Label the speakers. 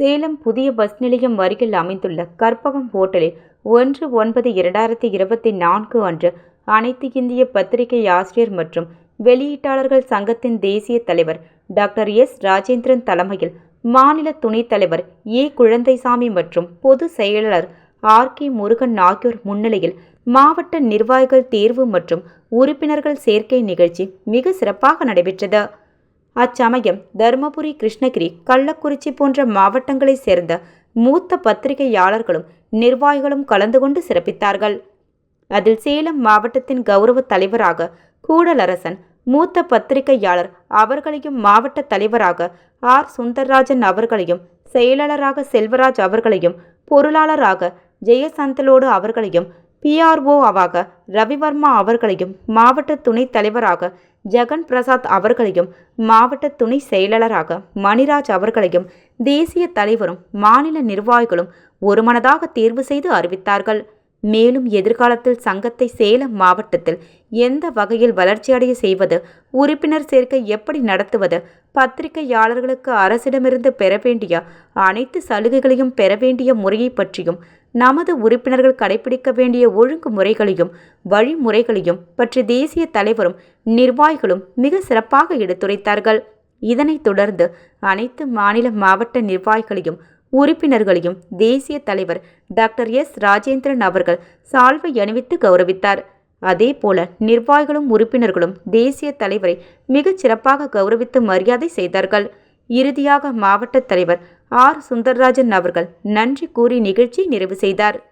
Speaker 1: சேலம் புதிய பஸ் நிலையம் அருகில் அமைந்துள்ள கற்பகம் ஹோட்டலில் ஒன்று ஒன்பது இரண்டாயிரத்தி இருபத்தி நான்கு அன்று அனைத்து இந்திய பத்திரிகை ஆசிரியர் மற்றும் வெளியீட்டாளர்கள் சங்கத்தின் தேசிய தலைவர் டாக்டர் எஸ். ராஜேந்திரன் தலைமையில் மாநில துணைத் தலைவர் ஏ. குழந்தைசாமி மற்றும் பொது செயலாளர் ஆர். கே. முருகன் ஆகியோர் முன்னிலையில் மாவட்ட நிர்வாகிகள் தேர்வு மற்றும் உறுப்பினர்கள் சேர்க்கை நிகழ்ச்சி மிக சிறப்பாக நடைபெற்றது. அச்சமயம் தருமபுரி கிருஷ்ணகிரி கள்ளக்குறிச்சி போன்ற மாவட்டங்களைச் சேர்ந்த மூத்த பத்திரிகையாளர்களும் நிர்வாகிகளும் கலந்து கொண்டு சிறப்பித்தார்கள். அதில் சேலம் மாவட்டத்தின் கௌரவ தலைவராக கூடலரசன் மூத்த பத்திரிகையாளர் அவர்களையும் மாவட்ட தலைவராக ஆர். சுந்தர்ராஜன் அவர்களையும் செயலாளராக செல்வராஜ் அவர்களையும் பொருளாளராக ஜெயசந்தலோடு அவர்களையும் பிஆர்ஓவாக ரவிவர்மா அவர்களையும் மாவட்ட துணைத் தலைவராக ஜெகன் பிரசாத் அவர்களையும் மாவட்ட துணை செயலாளராக மணிராஜ் அவர்களையும் தேசிய தலைவரும் மாநில நிர்வாகிகளும் ஒருமனதாக தேர்வு செய்து அறிவித்தார்கள். மேலும் எதிர்காலத்தில் சங்கத்தை சேலம் மாவட்டத்தில் எந்த வகையில் வளர்ச்சியடைய செய்வது உறுப்பினர் சேர்க்கை எப்படி நடத்துவது பத்திரிகையாளர்களுக்கு அரசிடமிருந்து பெற வேண்டிய அனைத்து சலுகைகளையும் பெற வேண்டிய முறையை பற்றியும் நமது உறுப்பினர்கள் கடைபிடிக்க வேண்டிய ஒழுங்குமுறைகளையும் வழிமுறைகளையும் பற்றி தேசிய தலைவரும் நிர்வாகிகளும் மிக சிறப்பாக எடுத்துரைத்தார்கள். இதனைத் தொடர்ந்து அனைத்து மாநில மாவட்ட நிர்வாகிகளையும் உறுப்பினர்களையும் தேசிய தலைவர் டாக்டர் எஸ். ராஜேந்திரன் அவர்கள் சால்வை அணிவித்து கௌரவித்தார். அதேபோல நிர்வாகிகளும் உறுப்பினர்களும் தேசிய தலைவரை மிகச் சிறப்பாக கௌரவித்து மரியாதை செய்தார்கள். இறுதியாக மாவட்ட தலைவர் ஆர். சுந்தர்ராஜன் அவர்கள் நன்றி கூறி நிகழ்ச்சியை நிறைவு செய்தார்.